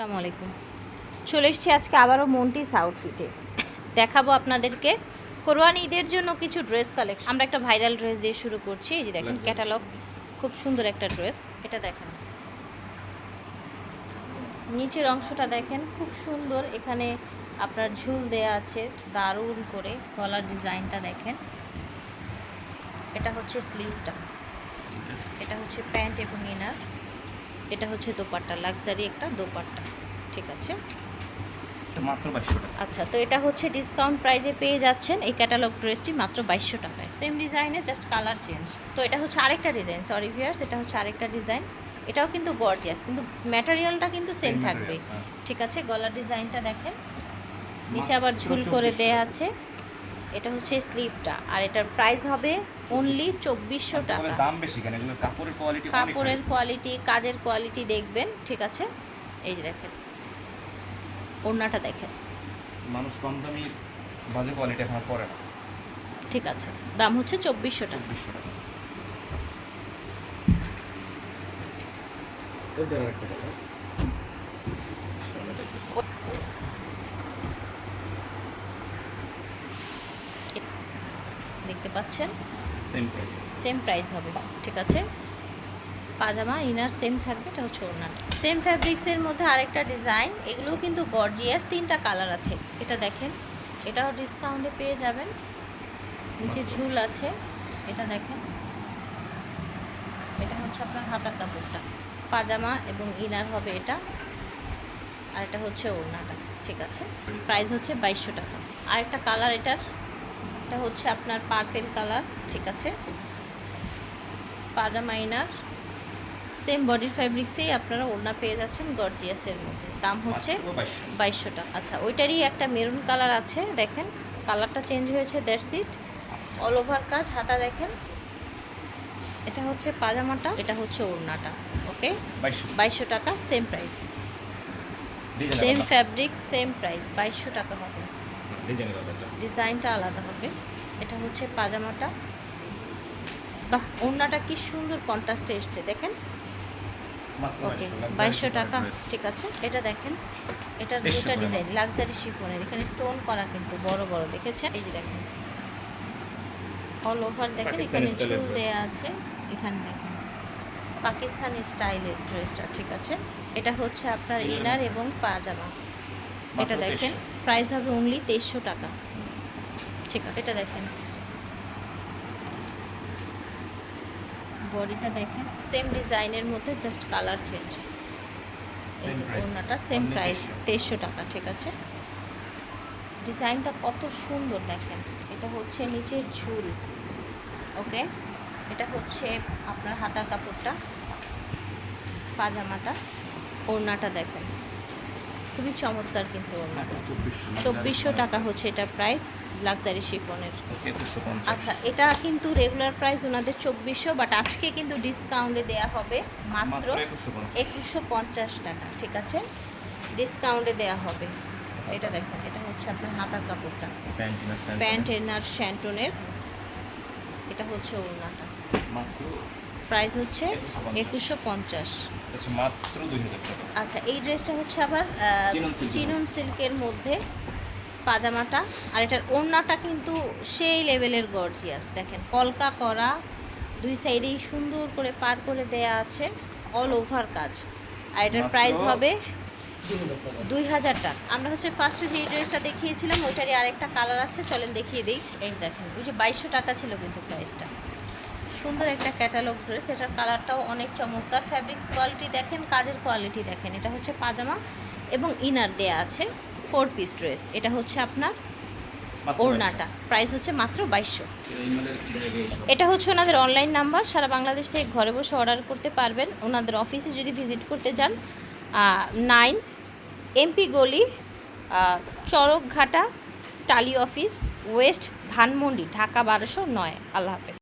আসসালামু আলাইকুম। চলে এসেছি আজকে আবারও মন্টিস আউটফিটে দেখাবো আপনাদেরকে কোরবানি ঈদের জন্য কিছু ড্রেস কালেকশন আমরা একটা ভাইরাল ড্রেস দিয়ে শুরু করছি। এই যে দেখেন ক্যাটালগ খুব সুন্দর একটা ড্রেস এটা দেখেন। নিচের অংশটা দেখেন খুব সুন্দর। এখানে আপনার ঝুল দেয়া আছে দারুণ করে গলার ডিজাইনটা দেখেন। এটা হচ্ছে স্লিভটা এটা হচ্ছে প্যান্ট এবং ইনার। এটা হচ্ছে দোপাট্টা লাক্সারি একটা দোপাট্টা ঠিক আছে? মাত্র বাইশশো টাকা। আচ্ছা তো এটা হচ্ছে ডিসকাউন্ট প্রাইসে পেয়ে যাচ্ছেন। এই ক্যাটালগ ড্রেসটি মাত্র বাইশশো টাকায়। সেম ডিজাইনে জাস্ট কালার চেঞ্জ তো এটা হচ্ছে আরেকটা ডিজাইন সরি ভিয়ার্স এটা হচ্ছে আরেকটা ডিজাইন এটাও কিন্তু গর্জিয়াস কিন্তু ম্যাটেরিয়ালটা কিন্তু সেম থাকবে। হ্যাঁ। ঠিক আছে গলার ডিজাইনটা দেখেন। নিচে আবার ঝুল করে 2400 দেয়া আছে। এটা হচ্ছে স্লিপটা আর এটার প্রাইস হবে অনলি চব্বিশশো টাকা। দাম বেশি কেন? এগুলো কাপড়ের কোয়ালিটি কাপড়ের কোয়ালিটি কাজের কোয়ালিটি দেখবেন ঠিক আছে? এই যে দেখেন। ওড়নাটা দেখেন। মানুষ কম দামি বাজে কোয়ালিটি এখন পরে না। ঠিক আছে। দাম হচ্ছে চব্বিশশো টাকা। চব্বিশশো টাকা। দেখতে পাচ্ছেন? সেম প্রাইস সেম প্রাইস হবে ঠিক আছে? পাজামা ইনার সেম থাকবে এটা হচ্ছে ওড়নাটা সেম ফ্যাব্রিক্সের মধ্যে আরেকটা ডিজাইন এগুলোও কিন্তু গর্জিয়াস তিনটা কালার আছে। এটা দেখেন এটাও ডিসকাউন্টে পেয়ে যাবেন। নিচে ঝুল আছে এটা দেখেন। এটা হচ্ছে আপনার হাতার কাপড়টা। পাজামা এবং ইনার হবে এটা আর এটা হচ্ছে ওড়নাটা ঠিক আছে? প্রাইস হচ্ছে বাইশশো টাকা। আরেকটা কালার এটার এটা হচ্ছে আপনার পার্পেল কালার ঠিক আছে? পাজামা ইনার সেম বডি ফ্যাব্রিক্সেই আপনারা ওড়না পেয়ে যাচ্ছেন গর্জিয়াসের মধ্যে। দাম হচ্ছে বাইশশো টাকা। আচ্ছা ওইটারই একটা মেরুন কালার আছে দেখেন কালারটা চেঞ্জ হয়েছে দেড় সিট অল ওভার কাজ হাতা দেখেন। এটা হচ্ছে পাজামাটা এটা হচ্ছে ওড়নাটা ওকে? বাইশশো টাকা। Same price same fabric same price বাইশশো টাকা হবে। ডিজাইনের আলাদা ডিজাইনটা আলাদা হবে। এটা হচ্ছে পাজামাটা। বাহ ওড়নাটা কি সুন্দর কন্ট্রাস্টে এসছে দেখেন? ওকে বাইশশো টাকা ঠিক আছে। এটা দেখেন দেড়শো দুটা ডিজাইন লাক্সারি শিফনের এখানে স্টোন করা কিন্তু বড় বড় দেখেছেন? এই যে দেখেন। অল ওভার দেখেন এখানে এর দেয়া আছে। এখানে দেখেন পাকিস্তানি স্টাইলের ড্রেসটা ঠিক আছে? এটা হচ্ছে আপনার ইনার এবং পাজামা। এটা দেখেন প্রাইস হবে অনলি তেইশশো টাকা। ঠিক আছে। এটা দেখেন। বডিটা দেখেন সেম ডিজাইনের মধ্যে জাস্ট কালার চেঞ্জ ওনাটা সেম প্রাইস 2300 তেইশশো। টাকা ঠিক আছে। ডিজাইনটা কত সুন্দর দেখেন। এটা হচ্ছে নিচের ঝুল ওকে এটা হচ্ছে আপনার হাতার কাপড়টা পাজামাটা ওড়নাটা দেখেন। খুবই চমৎকার কিন্তু ওড়নাটা চব্বিশশো টাকা হচ্ছে এটা প্রাইস লাক্সারি শিফনের আচ্ছা এটা কিন্তু রেগুলার প্রাইস ওনাদের চব্বিশশো বাট আজকে কিন্তু ডিসকাউন্টে দেয়া হবে মাত্র একুশশো পঞ্চাশ। টাকা ঠিক আছে? ডিসকাউন্টে দেয়া হবে। এটা দেখেন এটা হচ্ছে আপনার হাতার কাপড়টা। প্যান্ট এনার শ্যান্টনের এটা হচ্ছে মাত্র প্রাইস হচ্ছে 2150 একুশশো পঞ্চাশ। মাত্র দুই হাজার টাকা। আচ্ছা এই ড্রেসটা হচ্ছে আবার চিনন সিল্কের মধ্যে পাজামাটা। আর এটার ওড়নাটা কিন্তু সেই লেভেলের গর্জিয়াস। দেখেন কলকা করা দুই সাইডেই সুন্দর করে পার করে দেয়া আছে অল ওভার কাজ। আর এটার প্রাইস হবে দুই হাজার টাকা। আমরা হচ্ছে ফার্স্টে যে ড্রেসটা দেখিয়েছিলাম ওইটারই আরেকটা কালার আছে চলেন দেখিয়ে দিই। এই দেখেন ওই যে বাইশশো টাকা ছিল কিন্তু প্রাইসটা সুন্দর একটা ক্যাটালগ ড্রেস এটার কালারটাও অনেক চমৎকার। ফ্যাব্রিক্স কোয়ালিটি দেখেন কাজের কোয়ালিটি দেখেন। এটা হচ্ছে পাজামা এবং ইনার দেয়া আছে ফোর পিস ড্রেস এটা হচ্ছে আপনার ওড়নাটা। প্রাইস হচ্ছে মাত্র বাইশশো। এটা হচ্ছে ওনাদের অনলাইন নাম্বার সারা বাংলাদেশ থেকে ঘরে বসে অর্ডার করতে পারবেন। ওনাদের অফিসে যদি ভিজিট করতে যান নাইন এমপি গলি চরকঘাটা টালি অফিস ওয়েস্ট ধানমন্ডি ঢাকা বারোশো নয়। আল্লাহ হাফেজ।